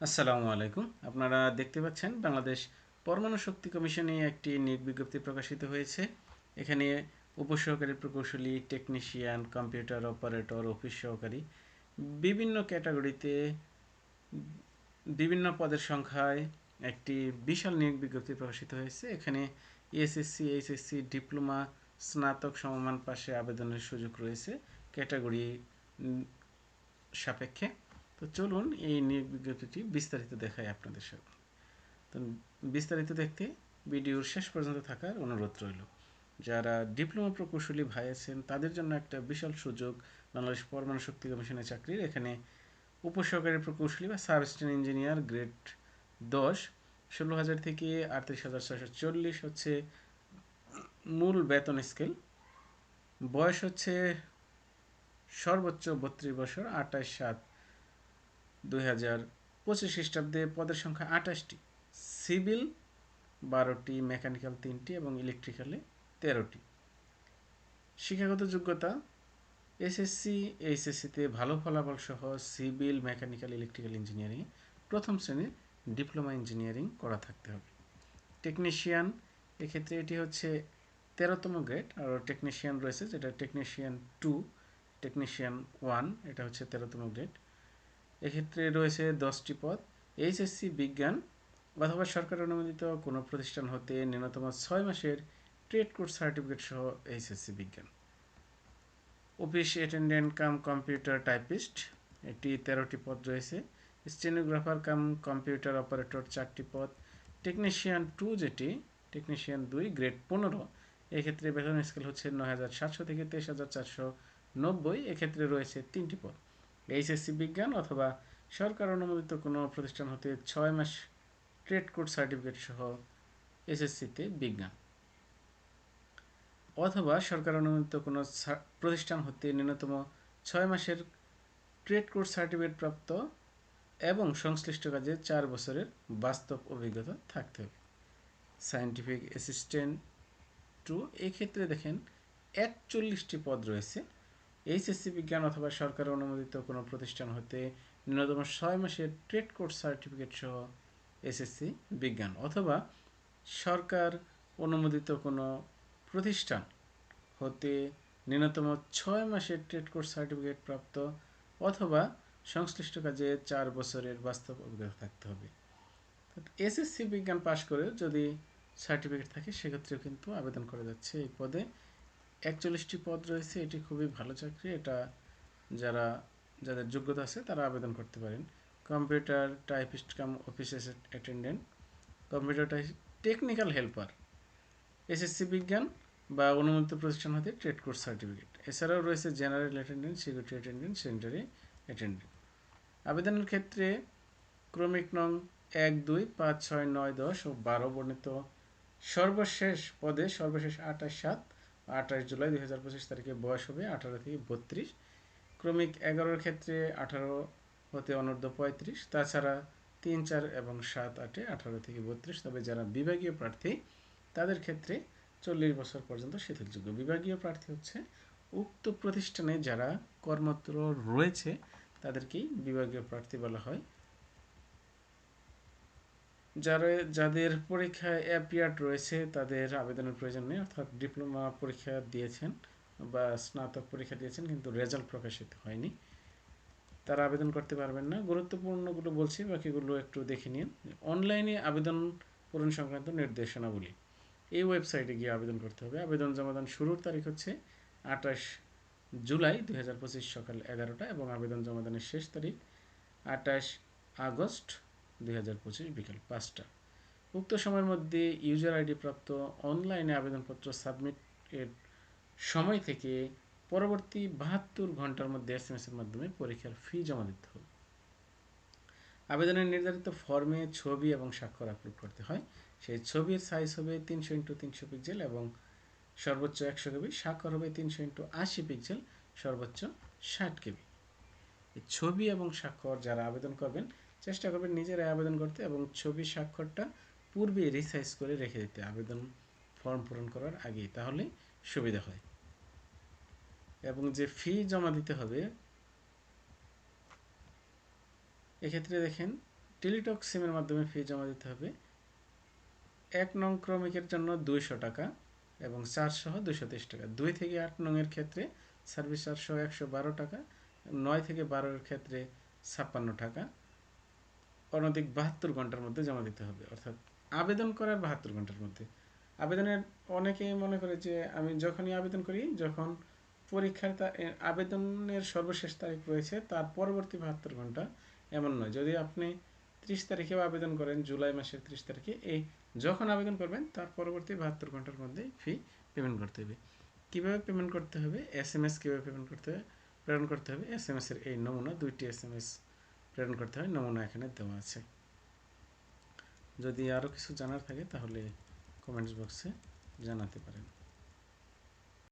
আসসালামু আলাইকুম। আপনারা দেখতে পাচ্ছেন বাংলাদেশ পরমাণু শক্তি কমিশনে একটি নিয়োগ বিজ্ঞপ্তি প্রকাশিত হয়েছে। এখানে উপসহকারী প্রকৌশলী টেকনিশিয়ান কম্পিউটার অপারেটর অফিস সহকারী বিভিন্ন ক্যাটাগরিতে বিভিন্ন পদের সংখ্যায় একটি বিশাল নিয়োগ বিজ্ঞপ্তি প্রকাশিত হয়েছে। এখানে এসএসসি এইচএসসি ডিপ্লোমা স্নাতক, সমমান পাশে আবেদনের সুযোগ রয়েছে। ক্যাটাগরি সাপেক্ষে। তো চলুন এই নিয়োগ বিজ্ঞপ্তিটি বিস্তারিত দেখাই আপনাদের সাথে তো বিস্তারিত দেখতে ভিডিওর শেষ পর্যন্ত থাকার অনুরোধ রইল। যারা ডিপ্লোমা প্রকৌশলী ভাই আছেন, তাদের জন্য একটা বিশাল সুযোগ বাংলাদেশ পরমাণু শক্তি কমিশনের চাকরির এখানে উপসহকারী প্রকৌশলী বা সাব ইঞ্জিনিয়ার গ্রেড দশ, ষোলো হাজার থেকে আটত্রিশ হাজার ছয়শো চল্লিশ হচ্ছে মূল বেতন স্কেল। বয়স হচ্ছে সর্বোচ্চ বত্রিশ বছর আঠাশ সাত দুই হাজার পঁচিশ খ্রিস্টাব্দে পদের সংখ্যা আঠাশটি। সিভিল বারোটি, মেকানিক্যাল তিনটি এবং ইলেকট্রিক্যালে তেরোটি। শিক্ষাগত যোগ্যতা, এসএসসি, এইচএসসিতে ভালো ফলাফল সহ সিভিল, মেকানিক্যাল, ইলেকট্রিক্যাল ইঞ্জিনিয়ারিং প্রথম শ্রেণির ডিপ্লোমা ইঞ্জিনিয়ারিং করা থাকতে হবে। টেকনিশিয়ান, এক্ষেত্রে এটি হচ্ছে তেরোতম গ্রেড আর টেকনিশিয়ান রয়েছে যেটা টেকনিশিয়ান টু, টেকনিশিয়ান ওয়ান, এটা হচ্ছে তেরোতম গ্রেড। এক্ষেত্রে রয়েছে দশটি পদ। এইচএসসি বিজ্ঞান, অথবা সরকার অনুমোদিত কোনো প্রতিষ্ঠান হতে ন্যূনতম ছয় মাসের ট্রেড কোর্স সার্টিফিকেট সহ এইচএসসি বিজ্ঞান। Office attendant cum computer typist, এটি তেরোটি পদ রয়েছে। স্টেনোগ্রাফার কাম কম্পিউটার অপারেটর চারটি পদ। টেকনিশিয়ান টু যেটি, টেকনিশিয়ান দুই, গ্রেড পনেরো। এক্ষেত্রে বেতন স্কেল হচ্ছে নয় হাজার সাতশো থেকে তেইশ হাজার চারশো নব্বই। এক্ষেত্রে রয়েছে তিনটি পদ। এইচএসসি বিজ্ঞান অথবা সরকার অনুমোদিত কোনো প্রতিষ্ঠান হতে ছয় মাস ট্রেড কোর্স সার্টিফিকেট সহ এসএসসিতে বিজ্ঞান। অথবা সরকার অনুমোদিত কোনো প্রতিষ্ঠান হতে ন্যূনতম ছয় মাসের ট্রেড কোর্স সার্টিফিকেট প্রাপ্ত এবং সংশ্লিষ্ট কাজে চার বছরের বাস্তব অভিজ্ঞতা থাকতে হবে। সায়েন্টিফিক অ্যাসিস্ট্যান্ট টু এক্ষেত্রে দেখেন, একচল্লিশটি পদ রয়েছে। এইচএসসি বিজ্ঞান অথবা সরকার অনুমোদিত কোনো প্রতিষ্ঠান হতে ন্যূনতম ছয় মাসের ট্রেড কোর্স সার্টিফিকেট সহ এসএসসি বিজ্ঞান অথবা সরকার অনুমোদিত কোনো প্রতিষ্ঠান হতে ন্যূনতম ছয় মাসের ট্রেড কোর্স সার্টিফিকেট প্রাপ্ত অথবা সংশ্লিষ্ট কাজে চার বছরের বাস্তব অভিজ্ঞতা থাকতে হবে। এসএসসি বিজ্ঞান পাশ করে যদি সার্টিফিকেট থাকে, সেক্ষেত্রেও কিন্তু আবেদন করা যাচ্ছে এই পদে। একচল্লিশটি পদ রয়েছে, এটি খুবই ভালো চাকরি। এটা যারা, যাদের যোগ্যতা আছে, তারা আবেদন করতে পারেন। Computer typist cum office attendant, computer type technical helper, SSC বিজ্ঞান বা অনুমোদিত প্রতিষ্ঠান হতে ট্রেড কোর্স সার্টিফিকেট। এছাড়াও রয়েছে general attendant, security attendant, sanitary attendant. আবেদনের ক্ষেত্রে ক্রমিক নং এক, দুই, পাঁচ, ছয়, নয়, দশ ও বারো বর্ণিত সর্বশেষ পদে সর্বশেষ আঠাশ, সাত আঠাশ জুলাই দুই হাজার পঁচিশ তারিখে বয়স হবে আঠারো থেকে বত্রিশ। ক্রমিক এগারোর ক্ষেত্রে আঠারো হতে অনূর্ধ্ব পঁয়ত্রিশ, তাছাড়া তিন, চার এবং সাত, আটে আঠারো থেকে বত্রিশ। তবে যারা বিভাগীয় প্রার্থী, তাদের ক্ষেত্রে চল্লিশ বছর পর্যন্ত শিথিলযোগ্য। বিভাগীয় প্রার্থী হচ্ছে উক্ত প্রতিষ্ঠানে যারা কর্মরত রয়েছে, তাদেরকেই বিভাগীয় প্রার্থী বলা হয়। যারা, যাদের পরীক্ষায় অ্যাপিয়ার্ড রয়েছে, তাদের আবেদনের প্রয়োজন নেই, অর্থাৎ ডিপ্লোমা পরীক্ষা দিয়েছেন বা স্নাতক পরীক্ষা দিয়েছেন, কিন্তু রেজাল্ট প্রকাশিত হয়নি। তারা আবেদন করতে পারবেন না। গুরুত্বপূর্ণগুলো বলছি, বাকিগুলো একটু দেখে নিন। অনলাইনে আবেদন পূরণ সংক্রান্ত নির্দেশনাবলী। এই ওয়েবসাইটে গিয়ে আবেদন করতে হবে। আবেদন জমাদান শুরুর তারিখ হচ্ছে আঠাশ জুলাই দু হাজার পঁচিশ সকাল এগারোটা এবং আবেদন জমাদানের শেষ তারিখ আঠাশ আগস্ট দুই বিকেল পাঁচটা। উক্ত সময়ের মধ্যে ইউজার আইডি প্রাপ্ত অনলাইনে আবেদনপত্র সাবমিট এর সময় থেকে পরবর্তী বাহাত্তর ঘণ্টার মধ্যে এস এম এর মাধ্যমে পরীক্ষার ফি জমা দিতে হবে। আবেদনের নির্ধারিত ফর্মে ছবি এবং স্বাক্ষর আপলোড করতে হয়। সেই ছবির সাইজ হবে তিনশো ইন্টু তিনশো পিক্সেল এবং সর্বোচ্চ একশো কেবি, স্বাক্ষর হবে তিনশো ইন্টু আশি পিক্সেল সর্বোচ্চ ষাট কেবি। ছবি এবং স্বাক্ষর যারা আবেদন করবেন চেষ্টা করবেন নিজেরাই আবেদন করতে এবং ছবি স্বাক্ষরটা পূর্বে রিসাইজ করে রেখে দিতে। আবেদন ফর্ম পূরণ করার আগেই তাহলে সুবিধা হয়। এবং যে ফি জমা দিতে হবে, এক্ষেত্রে দেখেন টেলিটক সিমের মাধ্যমে ফি জমা দিতে হবে। এক নং ক্রমিকের জন্য দুইশো টাকা এবং চার সহ দুইশো তেইশ টাকা। দুই থেকে আট নংয়ের ক্ষেত্রে সার্ভিস চার্জ সহ একশো বারো টাকা, নয় থেকে বারোর ক্ষেত্রে ছাপ্পান্ন টাকা। অনধিক বাহাত্তর ঘণ্টার মধ্যে জমা দিতে হবে, অর্থাৎ আবেদন করার বাহাত্তর ঘণ্টার মধ্যে। আবেদনের অনেকেই মনে করে যে আমি যখনই আবেদন করি, যখন পরীক্ষার আবেদনের সর্বশেষ তারিখ রয়েছে, তার পরবর্তী বাহাত্তর ঘণ্টা এমন নয়। যদি আপনি ত্রিশ তারিখেও আবেদন করেন, জুলাই মাসের ত্রিশ তারিখে, এই যখন আবেদন করবেন, তার পরবর্তী বাহাত্তর ঘণ্টার মধ্যে ফি পেমেন্ট করতে হবে। কীভাবে পেমেন্ট করতে হবে? এস এম এস কীভাবে পেমেন্ট করতে হবে? প্রেরণ করতে হবে। এস এম এসের এই নমুনা, দুইটি এস এম এস প্রেরণ করতে হয়, নমুনা এখানে দেওয়া আছে। যদি আরও কিছু জানার থাকে তাহলে কমেন্টস বক্সে জানাতে পারেন।